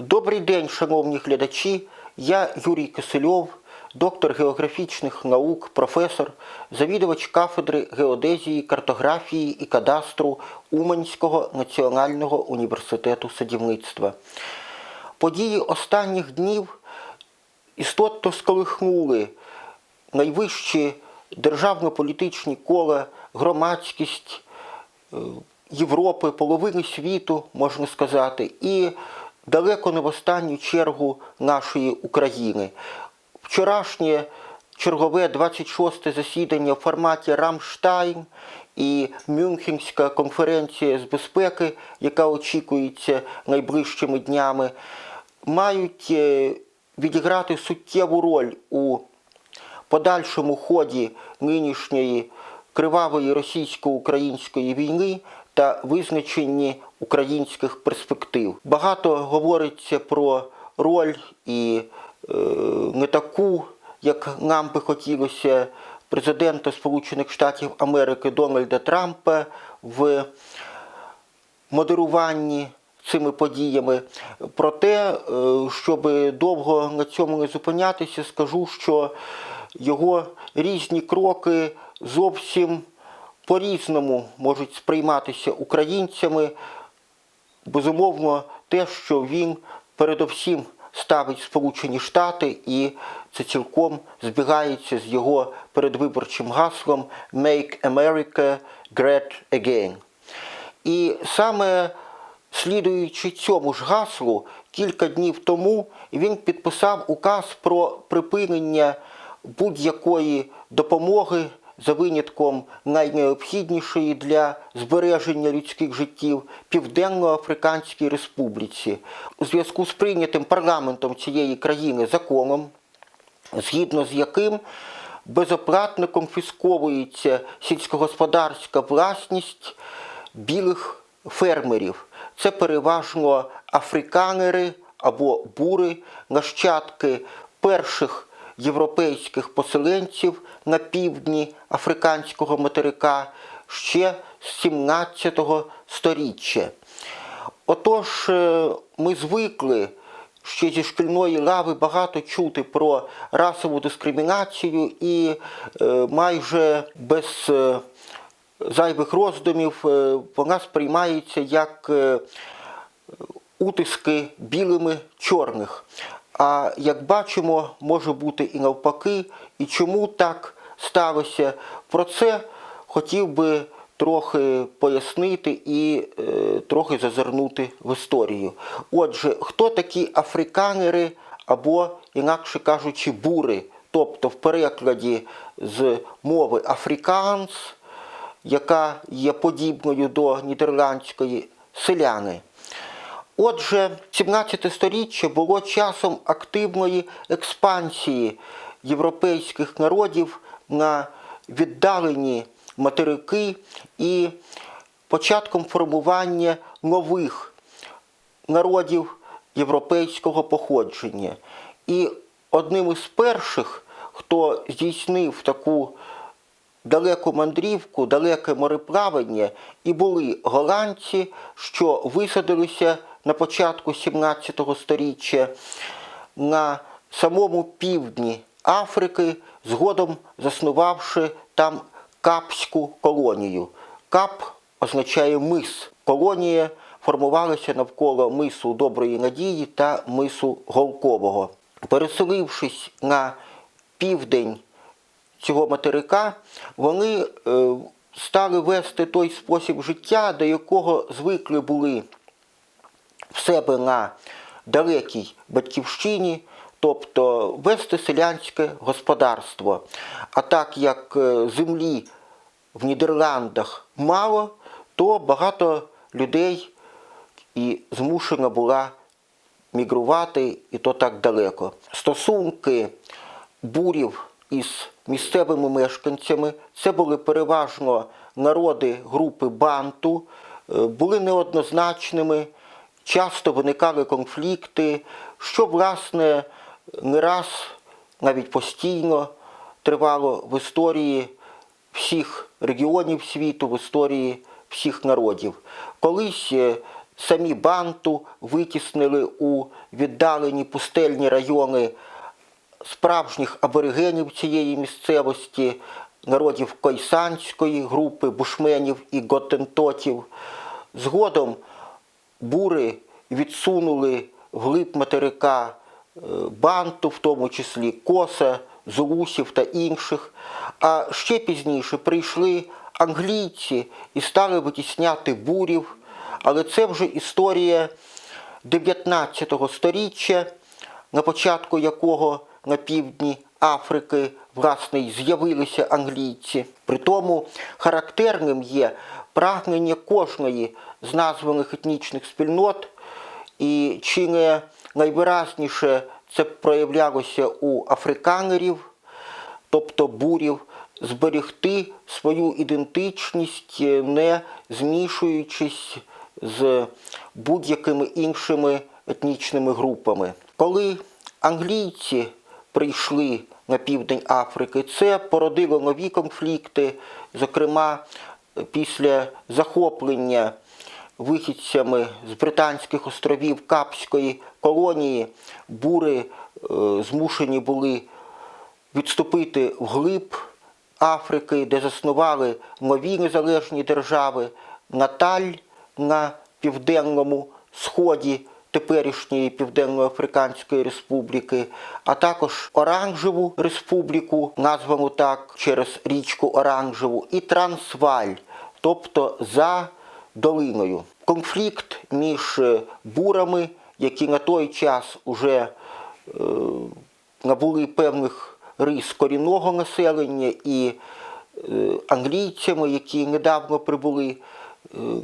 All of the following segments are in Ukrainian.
Добрий день, шановні глядачі. Я Юрій Кисельов, доктор географічних наук, професор, завідувач кафедри геодезії, картографії і кадастру Уманського національного університету садівництва. Події останніх днів істотно сколихнули найвищі державно-політичні кола, громадськість е, Європи, половини світу, можна сказати, і далеко не в останню чергу нашої України. Вчорашнє чергове 26 засідання в форматі Рамштайн і Мюнхенська конференція з безпеки, яка очікується найближчими днями, мають е, відіграти суттєву роль у подальшому ході нинішньої кривавої російсько-української війни та визначенні українських перспектив. Багато говориться про роль і е, не таку, як нам би хотілося президента Сполучених Штатів Америки Дональда Трампа в модеруванні цими подіями. Проте, е, щоб довго на цьому не зупинятися, скажу, що його різні кроки зовсім по-різному можуть сприйматися українцями. Безумовно, те, що він передовсім ставить Сполучені Штати, і це цілком збігається з його передвиборчим гаслом Make America Great Again. І саме слідуючи цьому ж гаслу, кілька днів тому він підписав указ про припинення будь-якої допомоги за винятком найнеобхіднішої для збереження людських життів Південно-Африканській Республіці. У зв'язку з прийнятим парламентом цієї країни законом, згідно з яким безоплатно конфісковується сільськогосподарська власність білих фермерів. Це переважно африканери або бури, нащадки перших європейських поселенців на півдні африканського материка ще з 17 століття. Отож, е, ми звикли ще зі шкільної лави багато чути про расову дискримінацію і е, майже без е, зайвих роздумів вона сприймається як утиски білими чорних. А як бачимо, може бути і навпаки. І чому так сталося? Про це хотів би трохи пояснити і е, трохи зазирнути в історію. Отже, хто такі африканери або, інакше кажучи, бури, тобто в перекладі з мови африканс, яка є подібною до нідерландської селяни. Отже, 17 сторіччя було часом активної експансії європейських народів на віддалені материки і початком формування нових народів європейського походження. І одним із перших, хто здійснив таку далеку мандрівку, далеке мореплавання, і були голландці, що висадилися на початку 17 століття на самому півдні Африки, згодом заснувавши там капську колонію. Кап означає мис. Колонія формувалася навколо мису Доброї Надії та мису Голкового. Переселившись на південь цього материка, вони е, стали вести той спосіб життя, до якого звикли були себе на далекій батьківщині, тобто вести селянське господарство. А так як е, землі в Нідерландах мало, то багато людей і змушена була мігрувати, і то так далеко. Стосунки бурів із місцевими мешканцями це були переважно народи групи банту, е, були неоднозначними, часто виникали конфлікти, що, власне, не раз, навіть постійно тривало в історії всіх регіонів світу, в історії всіх народів. Колись е, самі банту витіснили у віддалені пустельні райони справжніх аборигенів цієї місцевості, народів Койсанської групи, бушменів і готентотів. Згодом бури відсунули вглиб материка е, банту, в тому числі коса, зулусів та інших. А ще пізніше прийшли англійці і стали витісняти бурів. Але це вже історія 19 століття, на початку якого на півдні Африки власне з'явилися англійці. Притому характерним є прагнення кожної з названих етнічних спільнот, і чи не найвиразніше це проявлялося у африканерів, тобто бурів, зберегти свою ідентичність, е, не змішуючись з будь-якими іншими етнічними групами. Коли англійці прийшли на південь Африки, це породило нові конфлікти, зокрема після захоплення вихідцями з Британських островів Капської колонії. Бури е, змушені були відступити вглиб Африки, де заснували нові незалежні держави. Наталь на південному сході теперішньої Південно-Африканської Республіки, а також Оранжеву Республіку, названу так через річку Оранжеву, і Трансваль, тобто за долиною. Конфлікт між е, бурами, які на той час уже е, набули певних рис корінного населення і е, англійцями, які недавно прибули,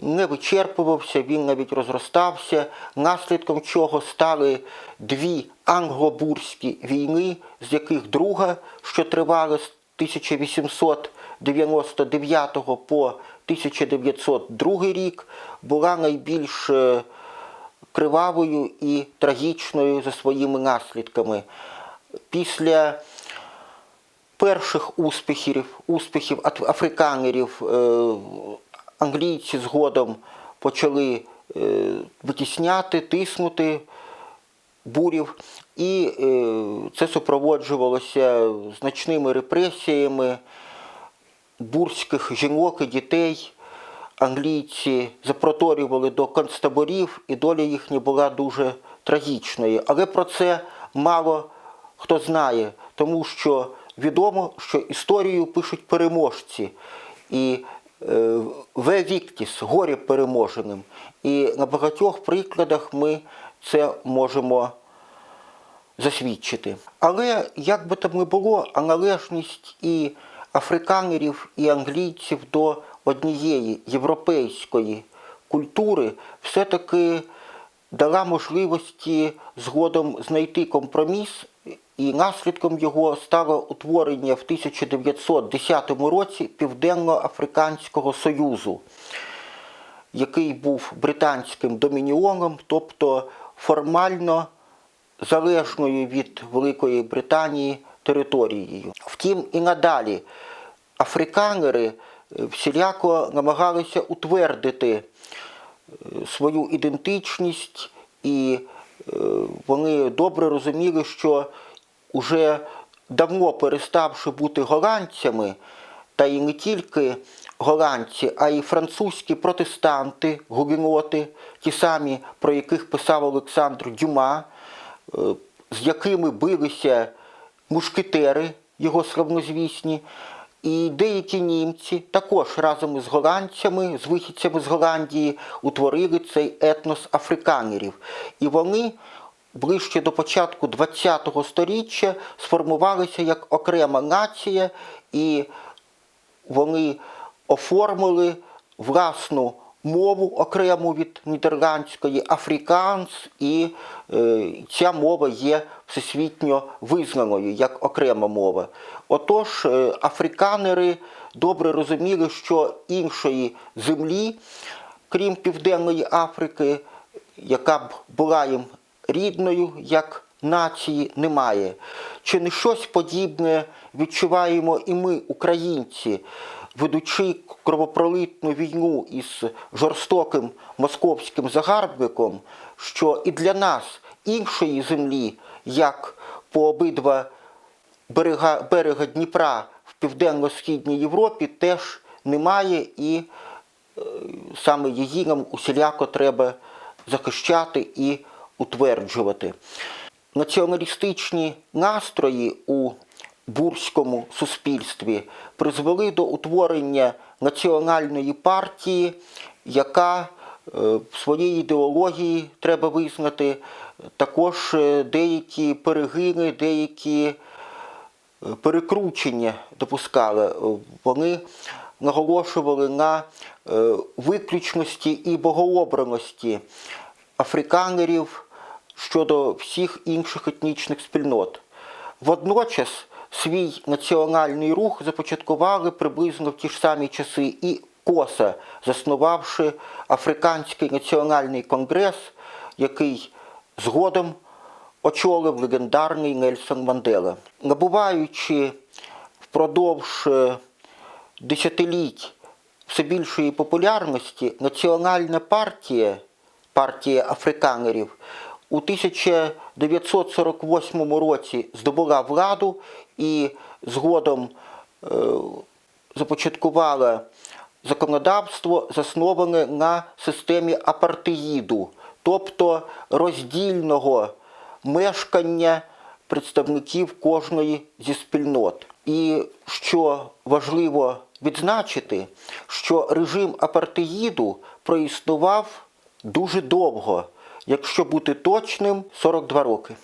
не вичерпувався, він навіть розростався, наслідком чого стали дві англобурські війни, з яких друга, що тривала з 1899 по 1902 рік, була найбільш е, кривавою і трагічною за своїми наслідками. Після перших успіхів, успіхів африканерів е, англійці згодом почали е, витісняти, тиснути бурів, і це супроводжувалося значними репресіями бурських жінок і дітей. Англійці запроторювали до концтаборів, і доля їхня була дуже трагічною. Але про це мало хто знає, тому що відомо, що історію пишуть переможці. І е, ве віктіс, горе переможеним. І на багатьох прикладах ми це можемо засвідчити. Але як би там не було, а належність і африканерів, і англійців до однієї європейської культури все-таки дала можливості згодом знайти компроміс, і наслідком його стало утворення в 1910 році Південно-Африканського Союзу який був британським домініоном, тобто формально залежною від Великої Британії територією. Втім, і надалі африканери е, всіляко намагалися утвердити е, свою ідентичність, і е, вони добре розуміли, що уже давно переставши бути голландцями, та і не тільки голландці, а й французькі протестанти, гугеноти, ті самі, про яких писав Олександр Дюма, з якими билися мушкетери, його славнозвісні, і деякі німці також разом із голландцями, з вихідцями з Голландії, утворили цей етнос африканерів. І вони ближче до початку ХХ століття сформувалися як окрема нація, і вони оформили власну мову окрему від нідерландської африканс, і е, ця мова є всесвітньо визнаною як окрема мова. Отож, е, африканери добре розуміли, що іншої землі, крім Південної Африки, яка б була їм рідною як нації, немає. Чи не щось подібне відчуваємо і ми, українці? Ведучи кровопролитну війну із жорстоким московським загарбником, що і для нас іншої землі, як по обидва берега, берега Дніпра в південно-східній Європі, теж немає, і е, саме її нам усіляко треба захищати і утверджувати. Націоналістичні настрої у бурському суспільстві призвели до утворення національної партії, яка е, в своїй ідеології треба визнати також е, деякі перегини, деякі е, перекручення допускали. Вони наголошували на виключності і богообраності африканерів щодо всіх інших етнічних спільнот. Водночас свій національний рух започаткували приблизно в ті ж самі часи і Коса, заснувавши Африканський національний конгрес, який згодом очолив легендарний Нельсон Мандела. Набуваючи впродовж е, десятиліть все більшої популярності, національна партія, партія африканерів, у 1948 році здобула владу і згодом е, започаткувала законодавство, засноване на системі апартеїду, тобто роздільного мешкання представників кожної зі спільнот. І що важливо відзначити, що режим апартеїду проіснував дуже довго, якщо бути точним, 42 роки.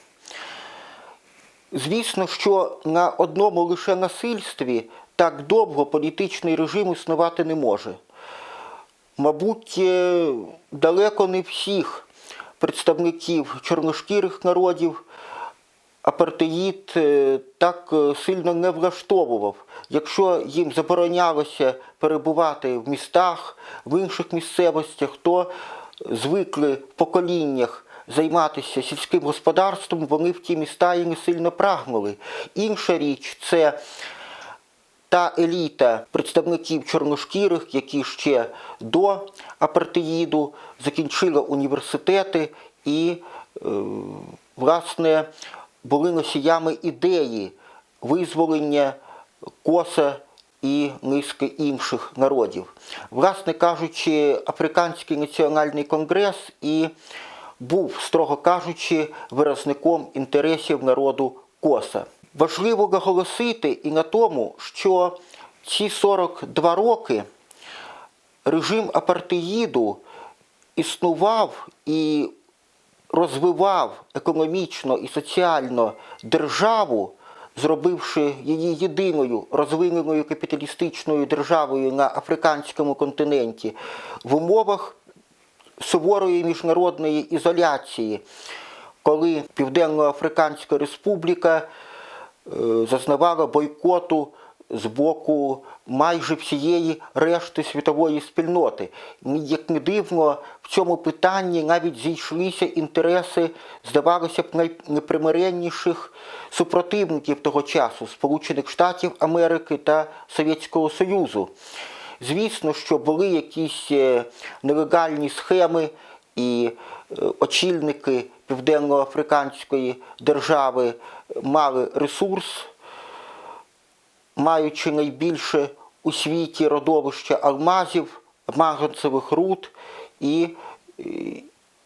Звісно, що на одному лише насильстві так довго політичний режим існувати не може. Мабуть, е, далеко не всіх представників чорношкірих народів апартеїд е, так е, сильно не влаштовував. Якщо їм заборонялося перебувати в містах, в інших місцевостях, то звикли в поколіннях займатися сільським господарством, вони в ті міста і не сильно прагнули. Інша річ це та еліта представників чорношкірих, які ще до апартеїду закінчили університети і, е, власне, були носіями ідеї визволення коса і низки інших народів. Власне кажучи, Африканський національний конгрес і був, строго кажучи, виразником інтересів народу коса. Важливо наголосити і на тому, що ці 42 роки режим апартеїду існував і розвивав економічно і соціально державу, зробивши її єдиною розвиненою капіталістичною державою на африканському континенті в умовах суворої міжнародної ізоляції, коли Південно-Африканська Республіка е, зазнавала бойкоту з боку майже всієї решти світової спільноти. Як не дивно, в цьому питанні навіть зійшлися інтереси, здавалося б, найнепримиренніших супротивників того часу Сполучених Штатів Америки та Совєтського Союзу. Звісно, що були якісь е, нелегальні схеми і е, очільники Південно-Африканської держави мали ресурс, маючи найбільше у світі родовище алмазів, марганцевих руд і,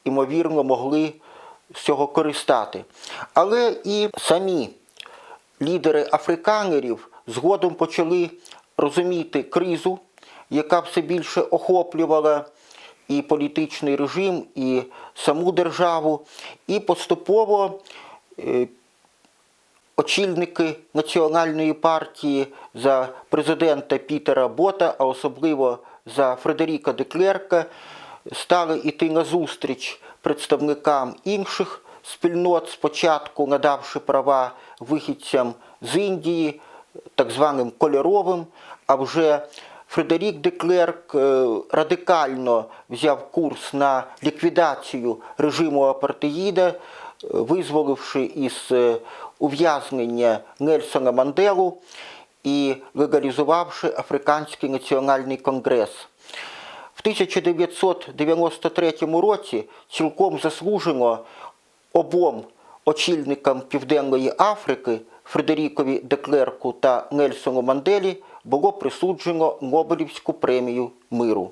ймовірно, могли з цього користати. Але і самі лідери африканерів згодом почали розуміти кризу, яка все більше охоплювала і політичний режим, і саму державу, і поступово е, очільники національної партії за президента Пітера Бота, а особливо за Фредеріка Деклерка, стали йти назустріч представникам інших спільнот, спочатку надавши права вихідцям з Індії, так званим кольоровим, а вже Фредерік Деклерк е, радикально взяв курс на ліквідацію режиму апартеїда, е, визволивши із е, ув'язнення Нельсона Манделу і легалізувавши Африканський національний конгрес. В 1993 році цілком заслужено обом очільникам Південної Африки Фредерікові Деклерку та Нельсону Манделі було присуджено Нобелівську премію миру.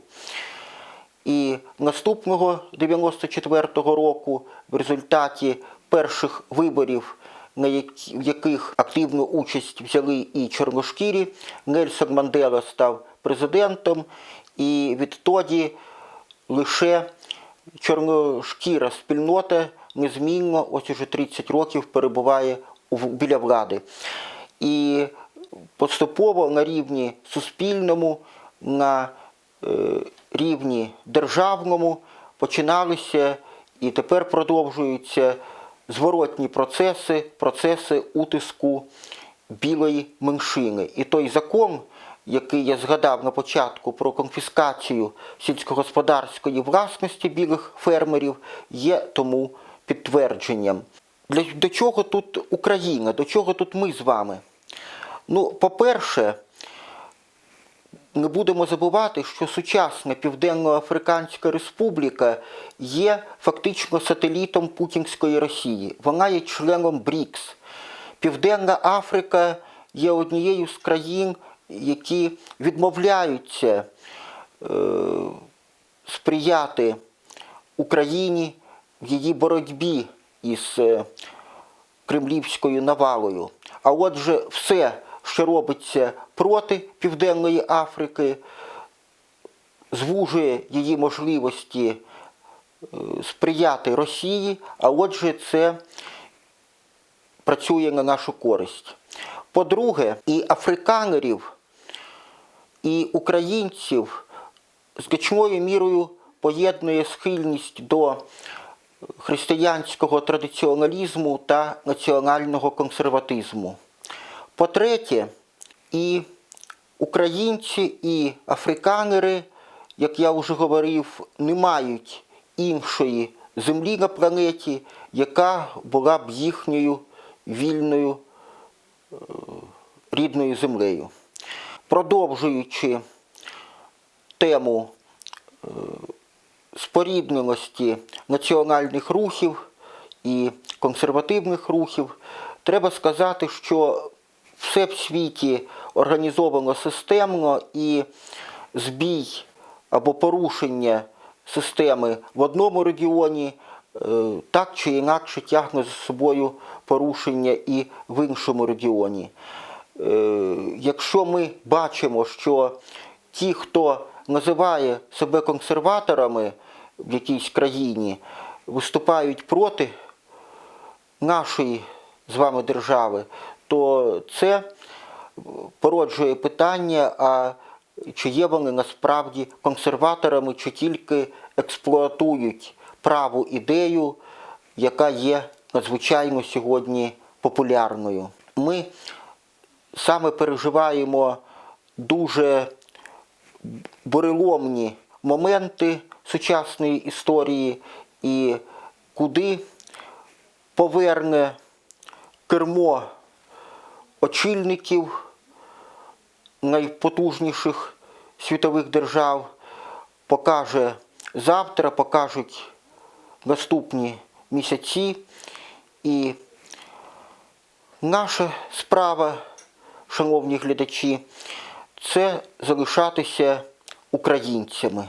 І наступного 94-го року в результаті перших виборів, в яких активну участь взяли і чорношкірі, Нельсон Мандела став президентом, і відтоді лише чорношкіра спільнота незмінно, ось уже 30 років перебуває біля влади. І поступово на рівні суспільному, на е, рівні державному починалися і тепер продовжуються зворотні процеси, процеси утиску білої меншини. І той закон, який я згадав на початку про конфіскацію сільськогосподарської власності білих фермерів, є тому підтвердженням. Для, до чого тут Україна? До чого тут ми з вами? Ну, по-перше, не будемо забувати, що сучасна Південно-Африканська Республіка є фактично сателітом Путінської Росії. Вона є членом БРІКС. Південна Африка є однією з країн, які відмовляються е, сприяти Україні в її боротьбі із е, кремлівською навалою. А отже, все, що робиться проти Південної Африки, звужує її можливості е, сприяти Росії, а отже, це працює на нашу користь. По-друге, і африканерів, і українців значною мірою поєднує схильність до християнського традиціоналізму та національного консерватизму. По-третє, і українці, і африканери, як я вже говорив, не мають іншої землі на планеті, яка була б їхньою вільною е, рідною землею. Продовжуючи тему е, спорідненості національних рухів і консервативних рухів, треба сказати, що все в світі організовано системно і збій або порушення системи в одному регіоні е, так чи інакше тягне за собою порушення і в іншому регіоні. Е, Якщо ми бачимо, що ті, хто називає себе консерваторами в якійсь країні, виступають проти нашої з вами держави, то це породжує питання, а чи є вони насправді консерваторами, чи тільки експлуатують праву ідею, яка є надзвичайно сьогодні популярною. Ми саме переживаємо дуже буреломні моменти сучасної історії і куди поверне кермо очільників найпотужніших світових держав, покаже завтра, покажуть наступні місяці. І наша справа, шановні глядачі, це залишатися українцями.